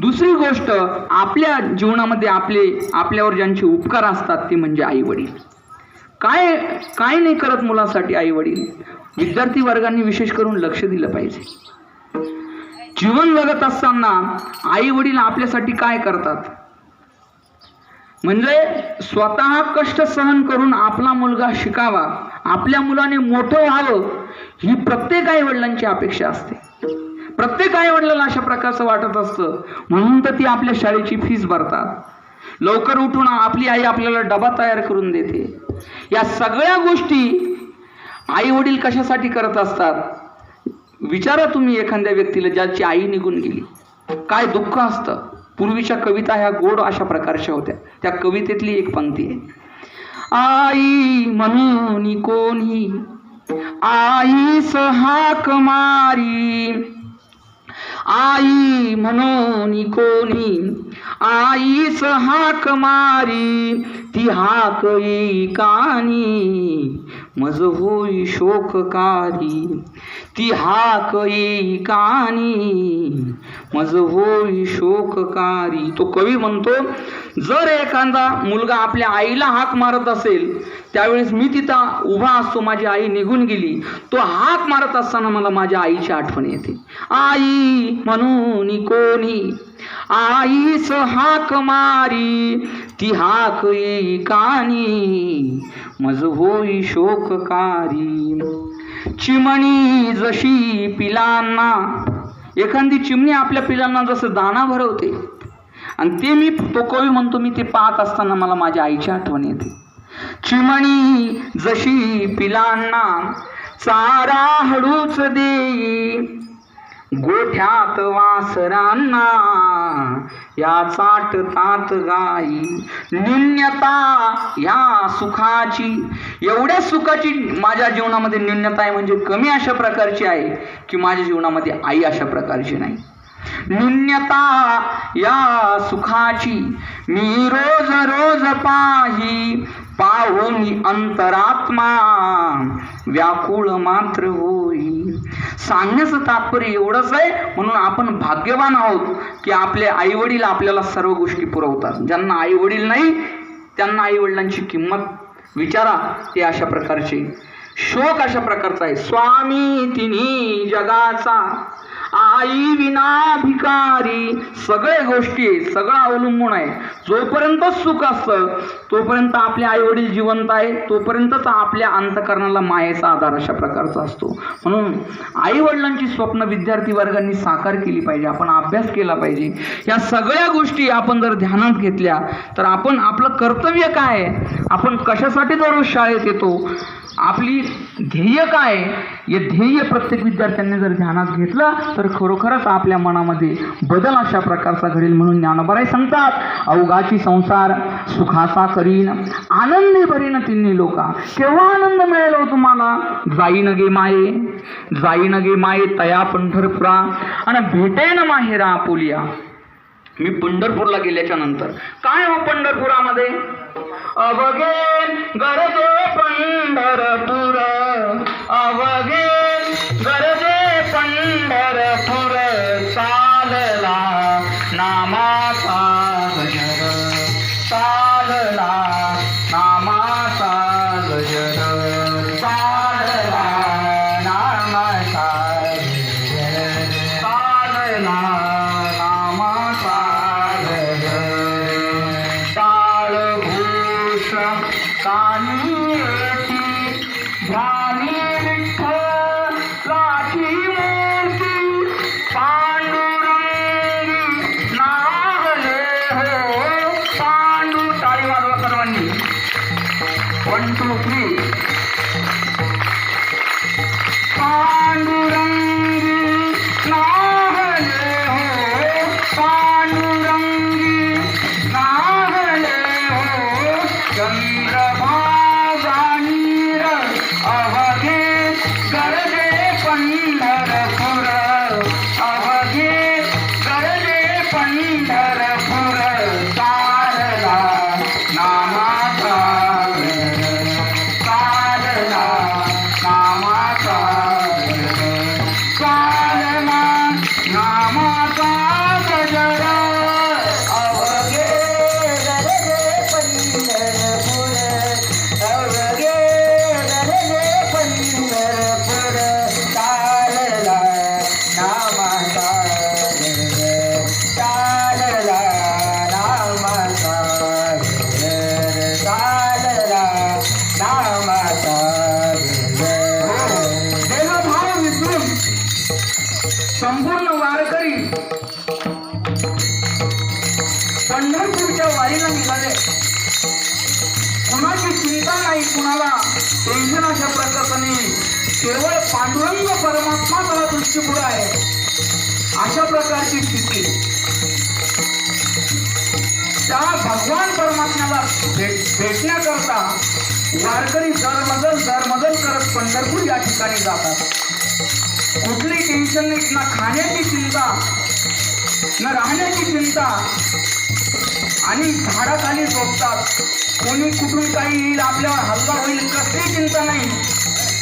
दुसरी गोष्ट आपल्या जीवनामध्ये आपले आपल्यावर ज्यांचे उपकार असतात ते म्हणजे आई वडील काय काय नाही करत मुलासाठी आई वडील विद्यार्थी वर्गांनी विशेष करून लक्ष दिलं पाहिजे. जीवन जगत असताना आई वडील आपल्यासाठी काय करतात? म्हणजे स्वतः कष्ट सहन करून आपला मुलगा शिकावा आपल्या मुलाने मोठं व्हावं ही प्रत्येक आई वडिलांची अपेक्षा असते. प्रत्येक आई वडिलांना अशा प्रकारचं वाटत असतं. म्हणून तर ती आपल्या शाळेची फीस भरतात. लवकर उठून आपली आई आपल्याला डबा तयार करून देते. या सगळ्या गोष्टी आई वडील कशासाठी करत असतात? विचारा तुम्ही एखाद्या व्यक्तीला ज्याची आई निघून गेली. काय दुःख असतं? पूर्वीच्या कविता ह्या गोड अशा प्रकारच्या होत्या. त्या कवितेतली एक पंक्ती आहे. आई म्हणून कोणी आई सहाक मारी आई म्हणून कोणी? आईस हाक मारी ती हाक कानी? मज होई शोककारी ती हाक येई कानी मज होई शोककारी तो कवी म्हणतो जर एखादा मुलगा आपल्या आईला हाक मारत असेल त्यावेळेस मी तिथं उभा असतो माझी आई निघून गेली तो हाक मारत असताना मला माझ्या आईची आठवण येते. आई म्हणून कोणी आईस हाक मारी ती हाक येई कानी मज होई शोककारी. चिमणी जशी पिलांना एखादी चिमणी आपल्या पिलांना जसं दाना भरवते आणि ते मी तो कवी म्हणतो मी ते पाहत असताना मला माझ्या आईची आठवण येते. चिमणी जशी पिलांना चारा हळूच देई गोठ्यात वासरांना या चाटतात गाई न्यून्यता या सुखाची. एवढ्या सुखाची माझ्या जीवनामध्ये न्यून्यता आहे म्हणजे कमी अशा प्रकारची आहे की माझ्या जीवनामध्ये आई अशा प्रकारची नाही. न्यून्यता या सुखाची मी रोज रोज पाही पाहून अंतरात्मा व्याकुळ मात्र होई सांगण्याचं तात्पर्य एवढंच आहे म्हणून आपण भाग्यवान आहोत की आपले आई वडील आपल्याला सर्व गोष्टी पुरवतात. ज्यांना आई वडील नाही त्यांना आई वडिलांची किंमत विचारा ते अशा प्रकारचे. शोक अशा प्रकारचा आहे. स्वामी तिन्ही जगाचा. आई विना भिकारी सगळे गोष्टी आहेत सगळं अवलंबून आहे. जोपर्यंत सुख असतं तोपर्यंत आपले आई वडील जिवंत आहे तोपर्यंतच आपल्या अंतकरणाला मायेचा आधार अशा प्रकारचा असतो. म्हणून आई वडिलांची स्वप्न विद्यार्थी वर्गांनी साकार केली पाहिजे आपण अभ्यास केला पाहिजे. या सगळ्या गोष्टी आपण जर ध्यानात घेतल्या तर आपण आपलं कर्तव्य काय आहे? आपण कशासाठी दररोज शाळेत येतो? आपली ध्येय काय? हे ध्येय प्रत्येक विद्यार्थ्यांनी जर ध्यानात घेतलं तर खरोखरच आपल्या मनामध्ये बदल अशा प्रकारचा घडेल म्हणून ज्ञानोबराय सांगतात अवघाची संसार सुखाचा करीन आनंदी भरीन तिन्ही लोका. केव्हा आनंद मिळेल हो तुम्हाला? जाईन गे माये जाईन गे माये तया पंढरपुरा. आणि भेटेन माहेरा आपुलिया मी पंढरपूरला गेल्याच्यानंतर. काय हो पंढरपुरामध्ये? अवघे गरजे पंढरपूर अवघे गरजे पंढरपूर चालला नामाचा कानी येती केवळ पांडुरंग परमात्मा त्याला दृष्टीपुढे आहे. अशा प्रकारची स्थिती. त्या भगवान परमात्म्याला भेट भेटण्याकरता वारकरी दरमजल दरमजल करत पंढरपूर या ठिकाणी जातात. कुठली टेन्शन नाही ना खाण्याची चिंता न राहण्याची चिंता. आणि झाडाखाली झोपतात. कोणी कुठून काही येईल आपल्यावर हल्ला होईल कसली चिंता नाही.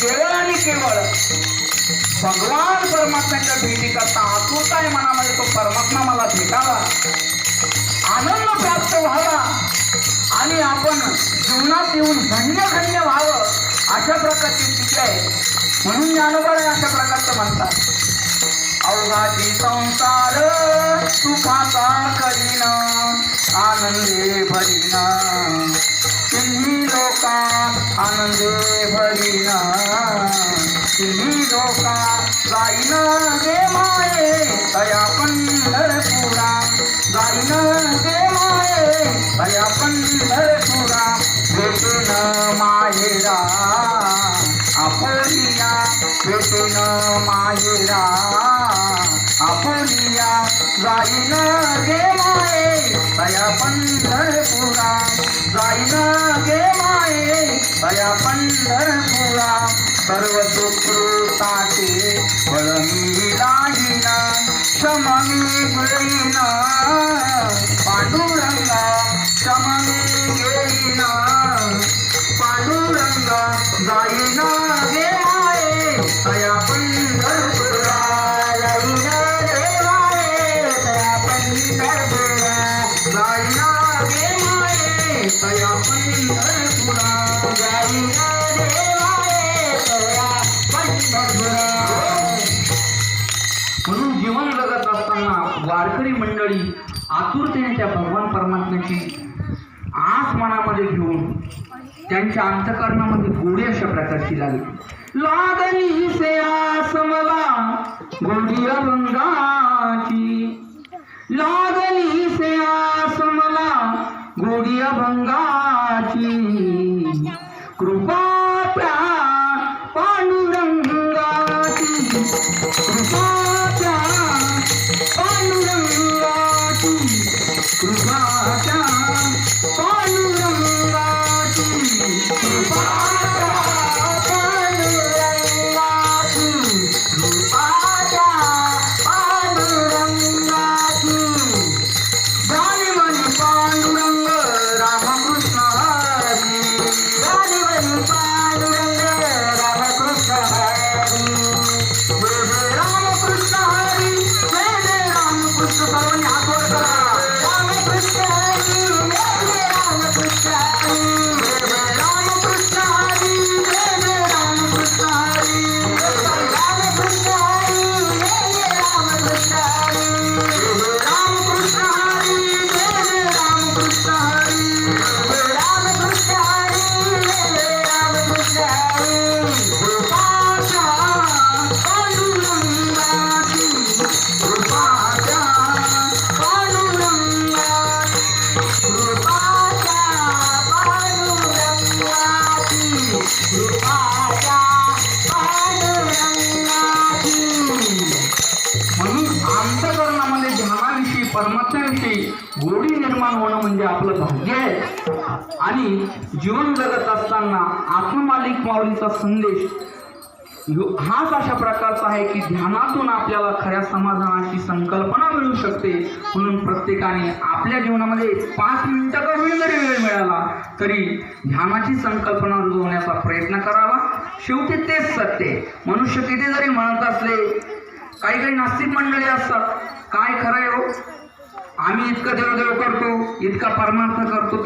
केवळ आणि केवळ भगवान परमात्म्याच्या भेटी करता आतुरता आहे मनामध्ये तो परमात्मा मला भेटावा. आनंद प्राप्त व्हावा. आणि आपण जीवनात येऊन धन्य धन्य व्हावं अशा प्रकारची स्थिती आहे. म्हणून ज्ञानोबा अशा प्रकारचं म्हणतात. अवघाची संसार सुखाचा करीन आनंदे भरीन. तिन्ही लोका आनंदे भरिना तुम्ही लोका जाईन गे माये तया पंढरपुरा जाईन गे माये तया पंढरपुरा भेटून माहेरा आपोलिया भेटून माहेरा आपोलिया जाईन गे माये तया पंढरपुरा जाईन गे दया पंढरपुरा सर्व सुकृताचे फळ मी लाहीन क्षम मी घेईन पांडुरंगा क्षम मी घेईन पांडुरंग जाईन गे माये तया पंढरपुरा जाईना गे माये तया पंढरपुरा. वारकरी मंडळी आतुरतेने त्या भगवान परमात्म्याची आस मनामध्ये घेऊन त्यांच्या अंतकरणामध्ये गोडी अशा प्रकारची लागली. लागली से आस मला गोडी अभंगाची. लागली से आस मला गोडी अभंगाची. कृपा गोडी निर्माण होणं म्हणजे आपलं भाग्य आहे. आणि जीवन जगत असताना आत्ममालिक माऊलीचा संदेश हाच अशा प्रकारचा आहे की ध्यानातून आपल्याला खऱ्या समाधानाची संकल्पना मिळू शकते. म्हणून प्रत्येकाने आपल्या जीवनामध्ये पाच मिनिटाचा वेळ जरी वेळ मिळाला तरी ध्यानाची संकल्पना रुजवण्याचा प्रयत्न करावा. शेवटी तेच सत्य मनुष्य किती जरी म्हणत असले काही काही नास्तिक मंडळी असतात. काय खरं आहे हो? आम्ही इतकं देवदेव करतो इतका परमार्थ करतो तर